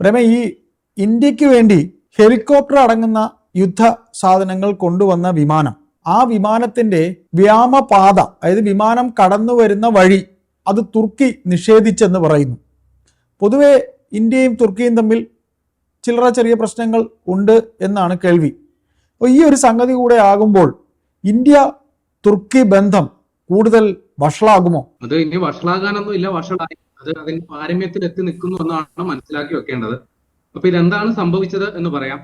പ്രേമ ഈ ഇന്ത്യയ്ക്ക് വേണ്ടി ഹെലികോപ്റ്റർ അടങ്ങുന്ന യുദ്ധ സാധനങ്ങൾ കൊണ്ടുവന്ന വിമാനം ആ വിമാനത്തിന്റെ വ്യാമപാത അതായത് വിമാനം കടന്നു വരുന്ന വഴി അത് തുർക്കി നിഷേധിച്ചെന്ന് പറയുന്നു. പൊതുവെ ഇന്ത്യയും തുർക്കിയും തമ്മിൽ ചില്ലറ ചെറിയ പ്രശ്നങ്ങൾ ഉണ്ട് എന്നാണ് കേൾവി. അപ്പോൾ ഈ ഒരു സംഗതി കൂടെ ആകുമ്പോൾ ഇന്ത്യ തുർക്കി ബന്ധം കൂടുതൽ വഷളാകുമോ? അത് ഇനി വഷളാകാനൊന്നും ഇല്ല വഷളായി അത് അതിന് പാരമ്യത്തിൽ എത്തി നിൽക്കുന്നു എന്നാണ് മനസ്സിലാക്കി വെക്കേണ്ടത്. അപ്പൊ ഇതെന്താണ് സംഭവിച്ചത് എന്ന് പറയാം.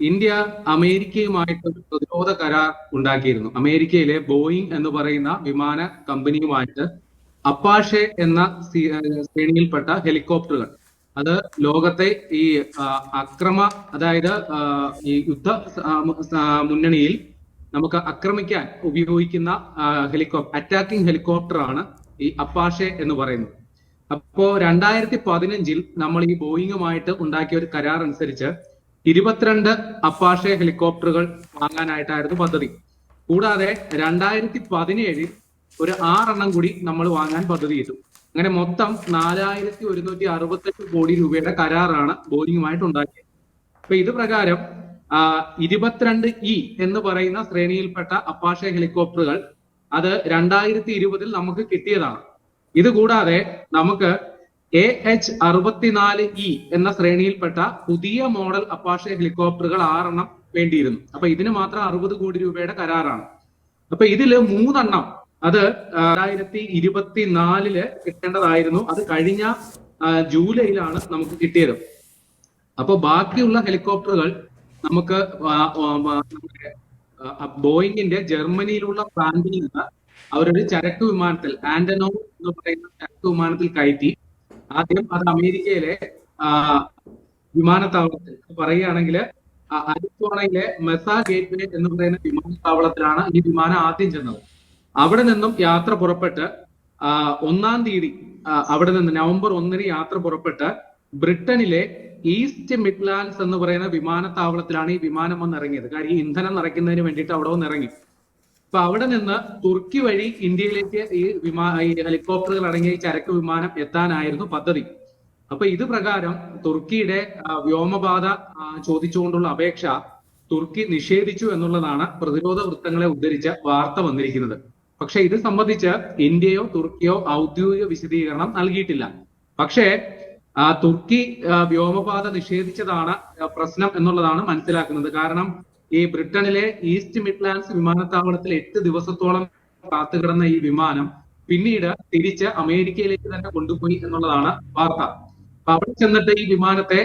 ഇന്ത്യ അമേരിക്കയുമായിട്ട് ഒരു പ്രതിരോധ കരാർ ഉണ്ടാക്കിയിരുന്നു. അമേരിക്കയിലെ ബോയിങ് എന്ന് പറയുന്ന വിമാന കമ്പനിയുമായിട്ട് അപ്പാഷെ എന്ന ശ്രേണിയിൽപ്പെട്ട ഹെലികോപ്റ്ററുകൾ. അത് ലോകത്തെ ഈ അക്രമ അതായത് ഈ യുദ്ധ മുന്നണിയിൽ നമുക്ക് ആക്രമിക്കാൻ ഉപയോഗിക്കുന്ന ഹെലികോപ്റ്റർ അറ്റാക്കിംഗ് ഹെലികോപ്റ്ററാണ് ഈ അപ്പാഷെ എന്ന് പറയുന്നത്. അപ്പോ രണ്ടായിരത്തി പതിനഞ്ചിൽ നമ്മൾ ഈ ബോയിങ്ങുമായിട്ട് ഉണ്ടാക്കിയ ഒരു കരാർ അനുസരിച്ച് ഇരുപത്തിരണ്ട് അപ്പാഷെ ഹെലികോപ്റ്ററുകൾ വാങ്ങാനായിട്ടായിരുന്നു പദ്ധതി. കൂടാതെ രണ്ടായിരത്തി പതിനേഴിൽ ഒരു ആറെണ്ണം കൂടി നമ്മൾ വാങ്ങാൻ പദ്ധതിയിട്ടു അങ്ങനെ മൊത്തം നാലായിരത്തി ഒരുന്നൂറ്റി അറുപത്തെട്ട് കോടി രൂപയുടെ കരാറാണ് ബോയിങ്ങുമായിട്ട് ഉണ്ടാക്കിയത്. അപ്പൊ ഇത് പ്രകാരം ഇരുപത്തിരണ്ട് ഇ എന്ന് പറയുന്ന ശ്രേണിയിൽപ്പെട്ട അപ്പാഷെ ഹെലികോപ്റ്ററുകൾ അത് രണ്ടായിരത്തി ഇരുപതിൽ നമുക്ക് കിട്ടിയതാണ്. ഇത് കൂടാതെ നമുക്ക് എ എച്ച് അറുപത്തിനാല് ഇ എന്ന ശ്രേണിയിൽപ്പെട്ട പുതിയ മോഡൽ അപ്പാഷെ ഹെലികോപ്റ്ററുകൾ ആറെണ്ണം വേണ്ടിയിരുന്നു. അപ്പൊ ഇതിന് മാത്രം അറുപത് കോടി രൂപയുടെ കരാറാണ്. അപ്പൊ ഇതിൽ മൂന്നെണ്ണം അത് രണ്ടായിരത്തി ഇരുപത്തിനാലിൽ കിട്ടേണ്ടതായിരുന്നു. അത് കഴിഞ്ഞ ജൂലൈയിലാണ് നമുക്ക് കിട്ടിയത്. അപ്പൊ ബാക്കിയുള്ള ഹെലികോപ്റ്ററുകൾ നമുക്ക് ബോയിങ്ങിന്റെ ജർമ്മനിയിലുള്ള പ്ലാന്റിൽ നിന്ന് അവരൊരു ചരക്ക് വിമാനത്തിൽ ആന്റനോ എന്ന് പറയുന്ന ചരക്ക് വിമാനത്തിൽ കയറ്റി ആദ്യം അത് അമേരിക്കയിലെ വിമാനത്താവളത്തിൽ. പറയുകയാണെങ്കിൽ അരിസോണയിലെ മെസ ഗേറ്റ്വേ എന്ന് പറയുന്ന വിമാനത്താവളത്തിലാണ് ഈ വിമാനം ആദ്യം ചെന്നത്. അവിടെ നിന്നും യാത്ര പുറപ്പെട്ട് ഒന്നാം തീയതി അവിടെ നിന്ന് നവംബർ ഒന്നിന് യാത്ര പുറപ്പെട്ട് ബ്രിട്ടനിലെ ഈസ്റ്റ് മിഡ്ലാൻഡ്സ് എന്ന് പറയുന്ന വിമാനത്താവളത്തിലാണ് ഈ വിമാനം വന്ന് ഇറങ്ങിയത് കാര്യം ഇന്ധനം നിറയ്ക്കുന്നതിന് വേണ്ടിയിട്ട് അവിടെ വന്ന് ഇറങ്ങി അപ്പൊ അവിടെ നിന്ന് തുർക്കി വഴി ഇന്ത്യയിലേക്ക് ഈ വിമാ ഈ ഹെലികോപ്റ്ററുകൾ അടങ്ങിയ ഈ ചരക്ക് വിമാനം എത്താനായിരുന്നു പദ്ധതി. അപ്പൊ ഇത് പ്രകാരം തുർക്കിയുടെ വ്യോമപാത ചോദിച്ചുകൊണ്ടുള്ള അപേക്ഷ തുർക്കി നിഷേധിച്ചു എന്നുള്ളതാണ് പ്രതിരോധ വൃത്തങ്ങളെ ഉദ്ധരിച്ച വാർത്ത വന്നിരിക്കുന്നത്. പക്ഷെ ഇത് സംബന്ധിച്ച് ഇന്ത്യയോ തുർക്കിയോ ഔദ്യോഗിക വിശദീകരണം നൽകിയിട്ടില്ല. പക്ഷേ തുർക്കി വ്യോമപാത നിഷേധിച്ചതാണ് പ്രശ്നം എന്നുള്ളതാണ് മനസ്സിലാക്കുന്നത്. കാരണം ഈ ബ്രിട്ടനിലെ ഈസ്റ്റ് മിഡ്ലാൻഡ്സ് വിമാനത്താവളത്തിൽ എട്ട് ദിവസത്തോളം കാത്തുകിടന്ന ഈ വിമാനം പിന്നീട് തിരിച്ച് അമേരിക്കയിലേക്ക് തന്നെ കൊണ്ടുപോയി എന്നുള്ളതാണ് വാർത്ത. അപ്പൊ അവിടെ ചെന്നിട്ട് ഈ വിമാനത്തെ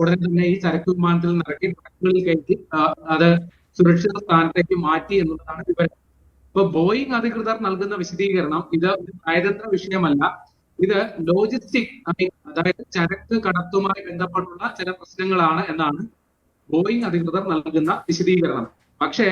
ഉടനെ തന്നെ ഈ ചരക്ക് വിമാനത്തിൽ നിന്ന് ഇറക്കി ട്രക്കുകളിൽ കയറ്റി അത് സുരക്ഷിത സ്ഥാനത്തേക്ക് മാറ്റി എന്നുള്ളതാണ് വിവരം. ഇപ്പൊ ബോയിങ് അധികൃതർ നൽകുന്ന വിശദീകരണം ഇത് നയതന്ത്ര വിഷയമല്ല. ഇത് ലോജിസ്റ്റിക് അതായത് ചരക്ക് കടത്തുമായി ബന്ധപ്പെട്ടുള്ള ചില പ്രശ്നങ്ങളാണ് എന്നാണ് ബോയിങ് അധികൃതർ നൽകുന്ന വിശദീകരണം. പക്ഷേ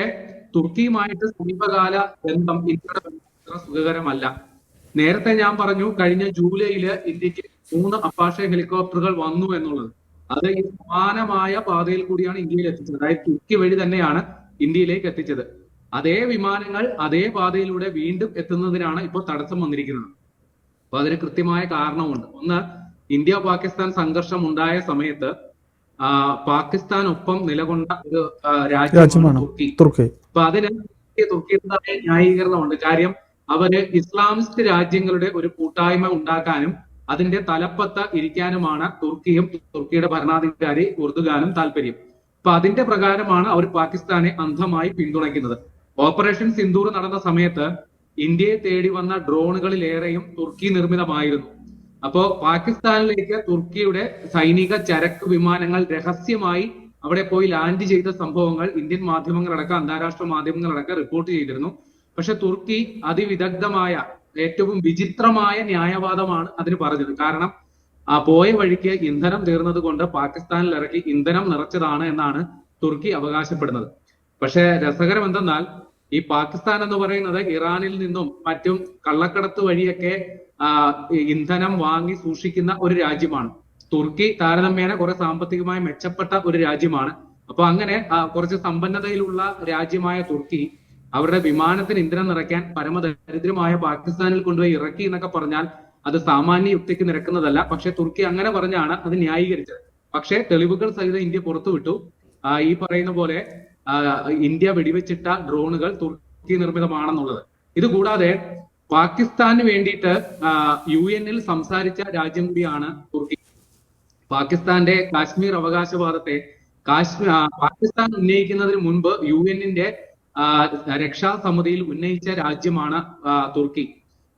തുർക്കിയുമായിട്ട് സമീപകാല ബന്ധം ബന്ധം സുഖകരമല്ല. നേരത്തെ ഞാൻ പറഞ്ഞു കഴിഞ്ഞ ജൂലൈയിൽ ഇന്ത്യയ്ക്ക് മൂന്ന് അപ്പാഷെ ഹെലികോപ്റ്ററുകൾ വന്നു എന്നുള്ളത്. അത് ഈ സമാനമായ പാതയിൽ കൂടിയാണ് ഇന്ത്യയിൽ എത്തിച്ചത്. അതായത് തുർക്കി വഴി തന്നെയാണ് ഇന്ത്യയിലേക്ക് എത്തിച്ചത്. അതേ വിമാനങ്ങൾ അതേ പാതയിലൂടെ വീണ്ടും എത്തുന്നതിനാണ് ഇപ്പോൾ തടസ്സം വന്നിരിക്കുന്നത്. അപ്പൊ അതിന് കൃത്യമായ കാരണമുണ്ട്. ഒന്ന് ഇന്ത്യ പാകിസ്ഥാൻ സംഘർഷം ഉണ്ടായ സമയത്ത് പാകിസ്ഥാനൊപ്പം നിലകൊണ്ട ഒരു രാജ്യമാണ് തുർക്കി. അപ്പൊ അതിന് തുർക്കിയുടേതായ ന്യായീകരണമുണ്ട്. കാര്യം അവർ ഇസ്ലാമിസ്റ്റ് രാജ്യങ്ങളുടെ ഒരു കൂട്ടായ്മ ഉണ്ടാക്കാനും അതിന്റെ തലപ്പത്ത് ഇരിക്കാനുമാണ് തുർക്കിയും തുർക്കിയുടെ ഭരണാധികാരി ഉർദുഗാനും താല്പര്യം. അപ്പൊ അതിന്റെ പ്രകാരമാണ് അവർ പാകിസ്ഥാനെ അന്ധമായി പിന്തുണയ്ക്കുന്നത്. ഓപ്പറേഷൻ സിന്ദൂർ നടന്ന സമയത്ത് ഇന്ത്യയെ തേടി വന്ന ഡ്രോണുകളിലേറെയും തുർക്കി നിർമ്മിതമായിരുന്നു. അപ്പോ പാകിസ്ഥാനിലേക്ക് തുർക്കിയുടെ സൈനിക ചരക്ക് വിമാനങ്ങൾ രഹസ്യമായി അവിടെ പോയി ലാൻഡ് ചെയ്ത സംഭവങ്ങൾ ഇന്ത്യൻ മാധ്യമങ്ങളടക്കം അന്താരാഷ്ട്ര മാധ്യമങ്ങളടക്കം റിപ്പോർട്ട് ചെയ്തിരുന്നു. പക്ഷെ തുർക്കി അതിവിദഗ്ധമായ ഏറ്റവും വിചിത്രമായ ന്യായവാദമാണ് അതിന് പറഞ്ഞത്. കാരണം ആ പോയ വഴിക്ക് ഇന്ധനം തീർന്നത് കൊണ്ട് പാകിസ്ഥാനിൽ ഇറക്കി ഇന്ധനം നിറച്ചതാണ് എന്നാണ് തുർക്കി അവകാശപ്പെടുന്നത്. പക്ഷെ രസകരം എന്തെന്നാൽ ഈ പാകിസ്ഥാൻ എന്ന് പറയുന്നത് ഇറാനിൽ നിന്നും മറ്റും കള്ളക്കടത്ത് വഴിയൊക്കെ ഇന്ധനം വാങ്ങി സൂക്ഷിക്കുന്ന ഒരു രാജ്യമാണ്. തുർക്കി താരതമ്യേന കുറെ സാമ്പത്തികമായി മെച്ചപ്പെട്ട ഒരു രാജ്യമാണ്. അപ്പൊ അങ്ങനെ കുറച്ച് സമ്പന്നതയിലുള്ള രാജ്യമായ തുർക്കി അവരുടെ വിമാനത്തിന് ഇന്ധനം നിറയ്ക്കാൻ പരമദരിദ്രമായ പാകിസ്ഥാനിൽ കൊണ്ടുപോയി ഇറക്കി എന്നൊക്കെ പറഞ്ഞാൽ അത് സാമാന്യ യുക്തിക്ക് നിരക്കുന്നതല്ല. പക്ഷെ തുർക്കി അങ്ങനെ പറഞ്ഞാണ് അത് ന്യായീകരിച്ചത്. പക്ഷേ തെളിവുകൾ സഹിതം ഇന്ത്യ പുറത്തുവിട്ടു. ഈ പറയുന്ന പോലെ ഇന്ത്യ വെടിവെച്ചിട്ട ഡ്രോണുകൾ തുർക്കി നിർമ്മിതമാണെന്നുള്ളത്. ഇത് കൂടാതെ പാകിസ്ഥാന് വേണ്ടിയിട്ട് യു എന്നിൽ സംസാരിച്ച രാജ്യം കൂടിയാണ് തുർക്കി. പാകിസ്ഥാന്റെ കാശ്മീർ അവകാശവാദത്തെ കാശ്മീർ പാകിസ്ഥാൻ ഉന്നയിക്കുന്നതിന് മുൻപ് യു എന്നിന്റെ രക്ഷാസമിതിയിൽ ഉന്നയിച്ച രാജ്യമാണ് തുർക്കി.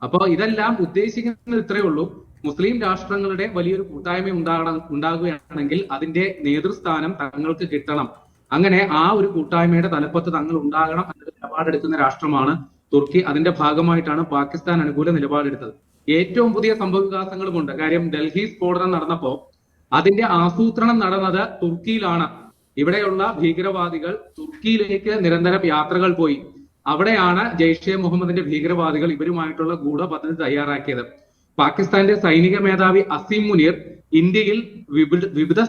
അപ്പോൾ ഇതെല്ലാം ഉദ്ദേശിക്കുന്നത് ഇത്രയേ ഉള്ളൂ. മുസ്ലിം രാഷ്ട്രങ്ങളുടെ വലിയൊരു കൂട്ടായ്മ ഉണ്ടാകണം ഉണ്ടാകുകയാണെങ്കിൽ അതിന്റെ നേതൃസ്ഥാനം തങ്ങൾക്ക് കിട്ടണം. അങ്ങനെ ആ ഒരു കൂട്ടായ്മയുടെ തലപ്പത്ത് തങ്ങൾ ഉണ്ടാകണം എന്ന നിലപാടെടുക്കുന്ന രാഷ്ട്രമാണ് തുർക്കി. അതിന്റെ ഭാഗമായിട്ടാണ് പാകിസ്ഥാൻ അനുകൂല നിലപാടെടുത്തത്. ഏറ്റവും പുതിയ സംഭവവികാസങ്ങളുമുണ്ട്. കാര്യം ഡൽഹി സ്ഫോടനം നടന്നപ്പോ അതിന്റെ ആസൂത്രണം നടന്നത് തുർക്കിയിലാണ്. ഇവിടെയുള്ള ഭീകരവാദികൾ തുർക്കിയിലേക്ക് നിരന്തരം യാത്രകൾ പോയി. അവിടെയാണ് ജെയ്ഷെ മുഹമ്മദിന്റെ ഭീകരവാദികൾ ഇവരുമായിട്ടുള്ള ഗൂഢപദ്ധതി തയ്യാറാക്കിയത്. പാകിസ്ഥാന്റെ സൈനിക മേധാവി അസീം മുനീർ ഇന്ത്യയിൽ വിവിധ വിവിധ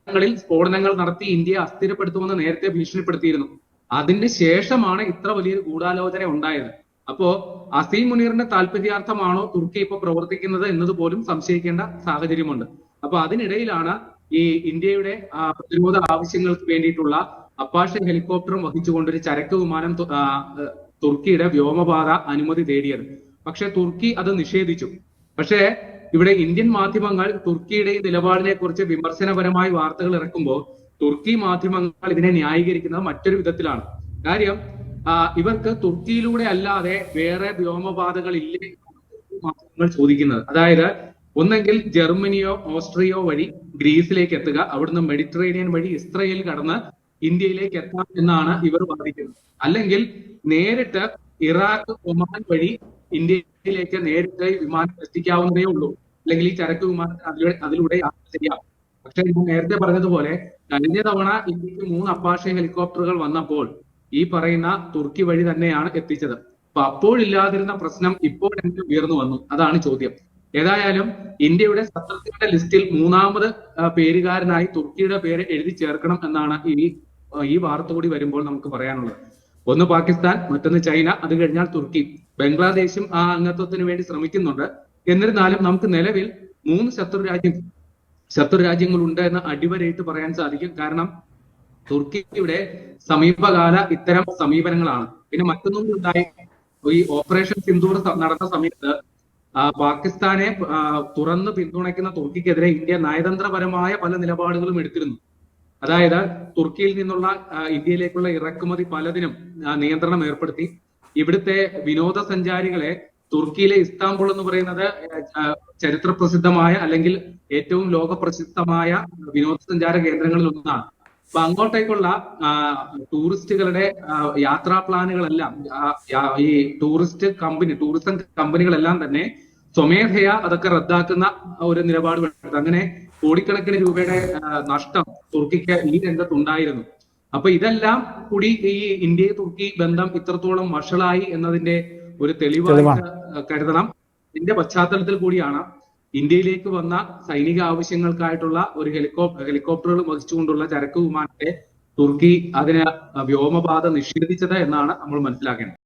സ്ഥലങ്ങളിൽ സ്ഫോടനങ്ങൾ നടത്തി ഇന്ത്യയെ അസ്ഥിരപ്പെടുത്തുമെന്ന് നേരത്തെ ഭീഷണിപ്പെടുത്തിയിരുന്നു. അതിന് ശേഷമാണ് ഇത്ര വലിയൊരു ഗൂഢാലോചന ഉണ്ടായത്. അപ്പോ അസീം മുനീറിന്റെ താല്പര്യാർത്ഥമാണോ തുർക്കി ഇപ്പൊ പ്രവർത്തിക്കുന്നത് എന്നത് പോലും സംശയിക്കേണ്ട സാഹചര്യമുണ്ട്. അപ്പൊ അതിനിടയിലാണ് ഈ ഇന്ത്യയുടെ പ്രതിരോധ ആവശ്യങ്ങൾക്ക് വേണ്ടിയിട്ടുള്ള അപ്പാഷ ഹെലികോപ്റ്ററും വഹിച്ചുകൊണ്ട് ഒരു ചരക്ക് വിമാനം തുർക്കിയുടെ വ്യോമപാത അനുമതി തേടിയത്. പക്ഷെ തുർക്കി അത് നിഷേധിച്ചു. പക്ഷേ ഇവിടെ ഇന്ത്യൻ മാധ്യമങ്ങൾ തുർക്കിയുടെ ഈ നിലപാടിനെ കുറിച്ച് വിമർശനപരമായി വാർത്തകൾ ഇറക്കുമ്പോൾ തുർക്കി മാധ്യമങ്ങൾ ഇതിനെ ന്യായീകരിക്കുന്നത് മറ്റൊരു വിധത്തിലാണ്. കാര്യം ഇവർക്ക് തുർക്കിയിലൂടെ അല്ലാതെ വേറെ വ്യോമപാതകൾ ഇല്ലേ മാധ്യമങ്ങൾ ചോദിക്കുന്നത്. അതായത് ഒന്നെങ്കിൽ ജർമ്മനിയോ ഓസ്ട്രിയോ വഴി ഗ്രീസിലേക്ക് എത്തുക അവിടുന്ന് മെഡിറ്ററേനിയൻ വഴി ഇസ്രയേൽ കടന്ന് ഇന്ത്യയിലേക്ക് എത്താം എന്നാണ് ഇവർ വാദിക്കുന്നത്. അല്ലെങ്കിൽ നേരിട്ട് ഇറാഖ് ഒമാൻ വഴി ഇന്ത്യയിലേക്ക് നേരിട്ട് വിമാനം എത്തിക്കാവുന്നതേ ഉള്ളൂ. അല്ലെങ്കിൽ ഈ ചരക്ക് വിമാനത്തിന് അതിലൂടെ അതിലൂടെ യാത്ര ചെയ്യാം. പക്ഷെ ഞാൻ നേരത്തെ പറഞ്ഞതുപോലെ കഴിഞ്ഞ തവണ ഇന്ത്യയ്ക്ക് മൂന്ന് അപ്പാഷെ ഹെലികോപ്റ്ററുകൾ വന്നപ്പോൾ ഈ പറയുന്ന തുർക്കി വഴി തന്നെയാണ് എത്തിച്ചത്. അപ്പൊ അപ്പോഴില്ലാതിരുന്ന പ്രശ്നം ഇപ്പോൾ എനിക്ക് ഉയർന്നു വന്നു. അതാണ് ചോദ്യം. ഏതായാലും ഇന്ത്യയുടെ ശത്രുക്കളുടെ ലിസ്റ്റിൽ മൂന്നാമത് പേരുകാരനായി തുർക്കിയുടെ പേര് എഴുതി ചേർക്കണം എന്നാണ് ഈ ഈ വാർത്ത കൂടി വരുമ്പോൾ നമുക്ക് പറയാനുള്ളത്. ഒന്ന് പാകിസ്ഥാൻ മറ്റൊന്ന് ചൈന. അത് കഴിഞ്ഞാൽ തുർക്കി. ബംഗ്ലാദേശും ആ അംഗത്വത്തിന് വേണ്ടി ശ്രമിക്കുന്നുണ്ട്. എന്നിരുന്നാലും നമുക്ക് നിലവിൽ മൂന്ന് ശത്രു രാജ്യം ശത്രു രാജ്യങ്ങളുണ്ട് എന്ന് അടിവരയിട്ട് പറയാൻ സാധിക്കും. കാരണം തുർക്കിയുടെ സമീപകാല ഇത്തരം സമീപനങ്ങളാണ്. പിന്നെ മറ്റൊന്നും ഉണ്ടായി. ഈ ഓപ്പറേഷൻ സിന്ധൂർ നടന്ന സമയത്ത് പാകിസ്ഥാനെ തുറന്ന് പിന്തുണയ്ക്കുന്ന തുർക്കിക്കെതിരെ ഇന്ത്യ നയതന്ത്രപരമായ പല നിലപാടുകളും എടുത്തിരുന്നു. അതായത് തുർക്കിയിൽ നിന്നുള്ള ഇന്ത്യയിലേക്കുള്ള ഇറക്കുമതി പലതിനും നിയന്ത്രണം ഏർപ്പെടുത്തി. ഇവിടുത്തെ വിനോദസഞ്ചാരികളെ തുർക്കിയിലെ ഇസ്താംബുൾ എന്ന് പറയുന്നത് ചരിത്ര പ്രസിദ്ധമായ അല്ലെങ്കിൽ ഏറ്റവും ലോകപ്രസിദ്ധമായ വിനോദസഞ്ചാര കേന്ദ്രങ്ങളിൽ ഒന്നാണ്. അപ്പൊ അങ്ങോട്ടേക്കുള്ള ടൂറിസ്റ്റുകളുടെ യാത്രാ പ്ലാനുകളെല്ലാം ഈ ടൂറിസ്റ്റ് കമ്പനി ടൂറിസം കമ്പനികളെല്ലാം തന്നെ സ്വമേധയാ അതൊക്കെ റദ്ദാക്കുന്ന ഒരു നിലപാട് അങ്ങനെ കോടിക്കണക്കിന് രൂപയുടെ നഷ്ടം തുർക്കിക്ക് ഈ രംഗത്ത് ഉണ്ടായിരുന്നു അപ്പൊ ഇതെല്ലാം കൂടി ഈ ഇന്ത്യ തുർക്കി ബന്ധം ഇത്രത്തോളം വഷളായി എന്നതിന്റെ ഒരു തെളിവായിട്ട് കരുതണം. ഇതിന്റെ പശ്ചാത്തലത്തിൽ കൂടിയാണ് ഇന്ത്യയിലേക്ക് വന്ന സൈനിക ആവശ്യങ്ങൾക്കായിട്ടുള്ള ഒരു ഹെലികോപ്റ്റർ ഹെലികോപ്റ്ററുകൾ വഹിച്ചുകൊണ്ടുള്ള ചരക്ക് വിമാനത്തെ തുർക്കി അതിന് വ്യോമപാത നിഷേധിച്ചത് എന്നാണ് നമ്മൾ മനസ്സിലാക്കേണ്ടത്.